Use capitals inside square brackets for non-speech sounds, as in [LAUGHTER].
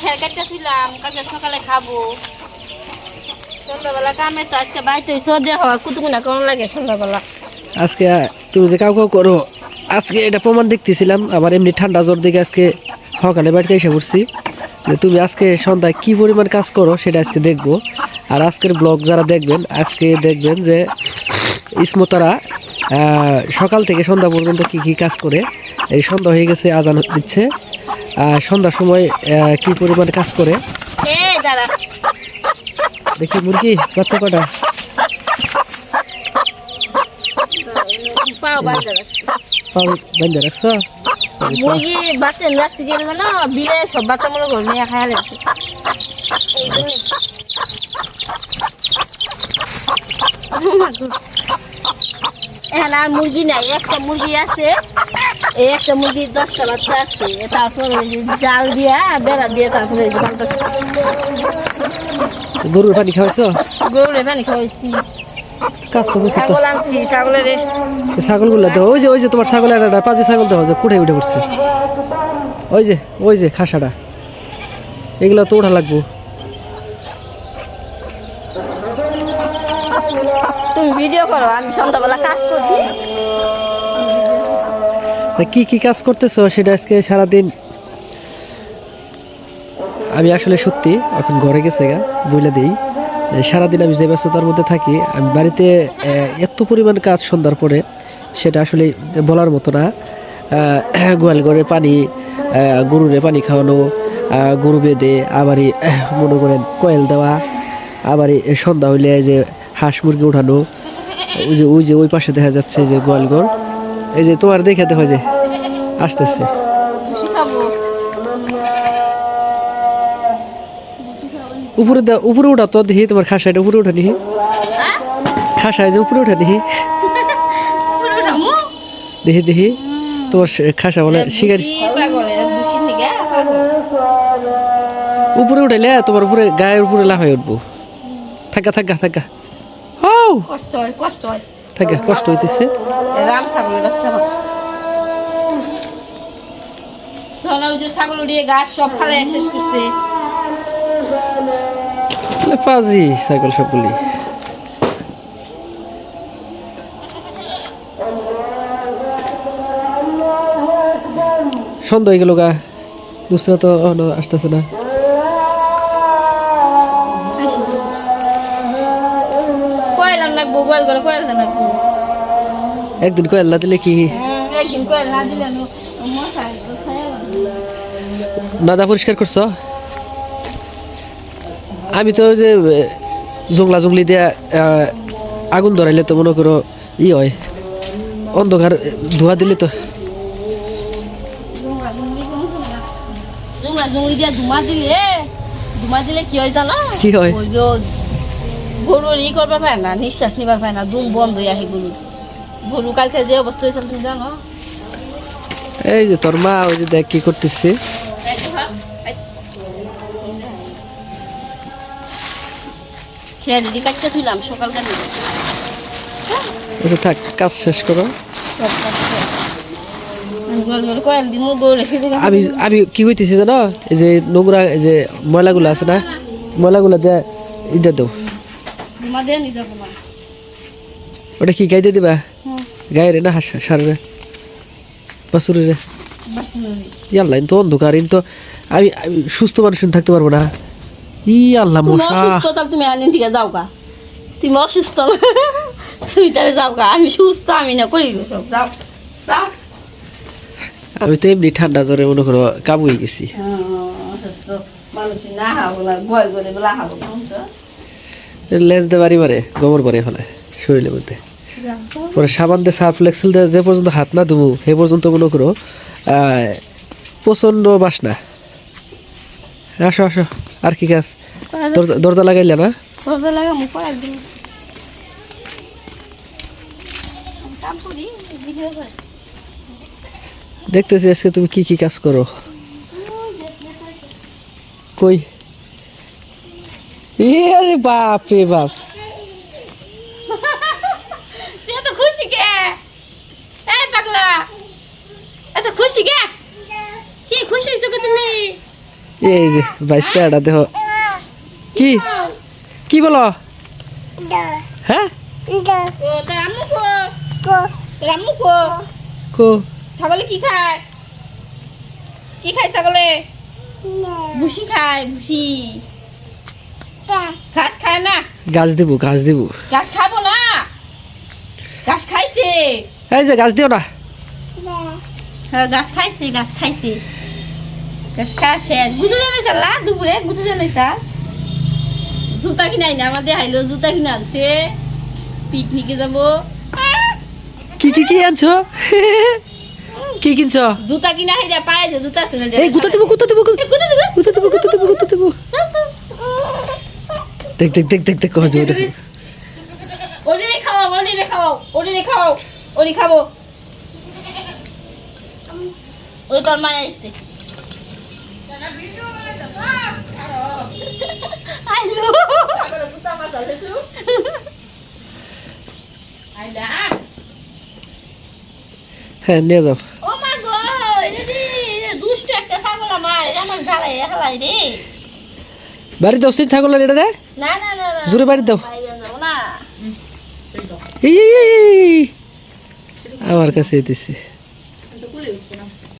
খেয়ে কালকে সকালে খাব। সন্ধ্যাবেলা কামে তো আজকে বাড়িতে সদে হওয়া কুতুকুনা কেমন লাগে সন্ধ্যাবেলা? আজকে তুমি যে করো, আজকে এটা প্রমাণ দেখতেছিলাম এমনি ঠান্ডা জ্বর আজকে বাড়িতে এসে পড়ছি, যে তুমি আজকে সন্ধ্যায় কি পরিমাণ কাজ করো সেটা আজকে দেখব। আর আজকের ব্লগ যারা দেখবেন, আজকে দেখবেন যে ইসমতারা সকাল থেকে সন্ধ্যা পর্যন্ত কি কি কাজ করে, এই সন্ধ্যা হয়ে গেছে, আজান দিচ্ছে। সন্ধ্যার সময় কি পরিমাণ কাজ করে? দেখি মুরগি বাচ্চা কটা পাও বাড়ি দাঁড়া পাও বেঁধে রাখছো? মুরগি বাচ্চা রাখছি গেল না বিলে সব বাচ্চা মনে করে এখন আর মুরগি নাই একটা মুরগি আছে। একটা মুরগি দশটা বাচ্চা আছে তারপরে ওই জাল দিয়া বেড়া দিয়ে তারপরে। গরুর পানি খাওয়াইছো? গরুরে পানি খাওয়াইছি। কাজ তো বুঝছ ছাগল আনছি ছাগলের। ছাগলগুলো দেখো ওই যে ওই যে তোমার ছাগলের একটা পাঁচি ছাগল দেখো যে কুঠে উঠে পড়ছে। ওই যে ওই যে খাসাটা। এগুলো তো ওঠা লাগবো। তুমি ভিডিও করো আমি সন্ধ্যাবেলা কাজ করি তা কি কি কাজ করতেছো? সেটা আজকে সারাদিন আমি আসলে সত্যি, এখন ঘরে গেছে গা, বইলে দিই। সারাদিন আমি যে ব্যস্ততার মধ্যে থাকি, আমি বাড়িতে এত পরিমাণ কাজ সন্ধ্যার পরে, সেটা আসলে বলার মতো না। গোয়াল ঘরে পানি গরুরে পানি খাওয়ানো গরু বেঁধে আবারই মনে করেন কয়েল দেওয়া, আবারই সন্ধ্যা হইলে যে হাঁস মুরগি উঠানো ওই যে ওই যে ওই পাশে দেখা যাচ্ছে যে গোয়ালঘর। এই যে তোমার দেখে দেখো যে আসতেছে। উপরে দে- উপরে উঠা তো দেখি তোমার খাসাইটা উপরে উঠা নিহি হ্যাঁ? খাসায় যে উপরে নিহি পুরো উঠামু দেখি দেখি। তোমার খাসা বলে শিকারি। পাগল উপরে উঠাইলে তোমার উপরে গায়ের উপরে লাফাই উঠবো। থাকা থাকা থাকা। ও কষ্ট হয় কষ্ট হয়। থাকা কষ্ট হইতেছে। ছাগল উড়িয়ে গাছ সব ফালে শেষ করছে। পাজি ছাগল সবগুলি সন্ধ্যা হয়ে গেল গা। বুঝতে তো আসতেছে না। কয়লাম লাগবো গোয়াল করে কয়ল লাগবো একদিন কয়েল না দিলে কি? হুম, একদিন কয়ল না দিলে নাদা পরিষ্কার করছ। আমি তো যে জংলা জংলি দিয়ে আগুন ধরাইলে তো মনে করো ই হয়। অন্ধকার ধোয়া দিলে তো। জুমা জুমলি দিয়া ধুমা দিলে ধুমা দিলে কি হয় জানো? কি হয়? গরুর ই করবার পায় না নিঃশ্বাস নিবার পায় না দুম বন্ধ হয়ে আহে গরু গরু কালকে যে অবস্থা হয়েছিল তুমি জানো? এই যে তোর মা ওই যে দেখ কি করতেছে। খেয়ে দিদি কাটতে তুইলাম আচ্ছা থাক কাজ শেষ করো। আমি আমি কি কইতেছি জানো? এই যে নোংরা এই যে ময়লাগুলো আছে না ময়লাগুলো দিয়ে ইদে দাও দিয়ে না ওটা কি গাইতে দিবা? গায়ে রে না হাস সারে রে বাসুরে রে তো অন্ধকার তো আমি আমি সুস্থ মানুষ থাকতে পারব না। ই আল্লাহ মশা। অসুস্থ তাহলে তুমি থেকে যাও গা। তুমি অসুস্থ। তুমি তাহলে যাও গা। আমি সুস্থ আমি না করি সব। যাও যাও। আমি তো এমনি ঠান্ডা জ্বরে মনে করো কাবু হয়ে গেছি। হ্যাঁ, অসুস্থ মানুষ না হাবো না করে বেলা হাবো না? লেজ দে বাড়ি মারে গোবর বাড়ি ফেলে শরীরের মধ্যে। পরে সাবান দিয়ে সার্ফ এক্সেল দিয়ে যে পর্যন্ত হাত না দেবো সে পর্যন্ত মনে করো প্রচণ্ড বাসনা। আসো আসো আর কি কাজ? দরজা- লাগাইলে না? দেখতেছি আজকে তুমি কি কি কাজ করো। কই? আরে বাপ রে [LAUGHS] বাপ। তুই এত খুশি কে? এই পাগলা। এত খুশি কে? কি খুশি হয়েছো গো তুমি? এই যে বাইশ টাকাটা দেহ কি? কি বলো? হ্যাঁ? ছাগলে কি খায়? কি খায় ছাগলে? ভুসি খায় ভুসি। ঘাস খায় না? গাছ দিব গাছ দিব। ঘাস খাব না? ঘাস খাইছে? এই যে গাছ দিও না। হ্যাঁ গাছ খাইছে গাছ খাইছে। গাছ খাওয়া শেষ। গুঁতো জানাই চাল্লা দুপুরে গুঁতো জানাই চাল জুতা কিনাই না আমাদের হাইলো জুতা কিনে আনছে। পিকনিকে যাব। কি কি কি আনছো? কি কিনছো? জুতা কিনা হাইরা পায়ে যে জুতা আছে না এই গুতা দিব গুতা দিব গুঁতো দিলো গুতা দিব। গুতা দিব গুতা দিব চল চল দেখ দেখ দেখ দেখ দেখ কজ ওটা ওরে খাওয়াও ওরে খাওয়াও ওরে খাওয়াও ওরে খাব। ওই তোর মায় আসতে আইলো হ্যাঁ নিয়ে যাও। ও মা গো দুষ্ট একটা ছাগল আমার আমার জ্বালাই হালাই রে। বাড়ি দাও সেই ছাগলের এটা দেয় জোরে বাড়ি দাও। আমার কাছে দিছি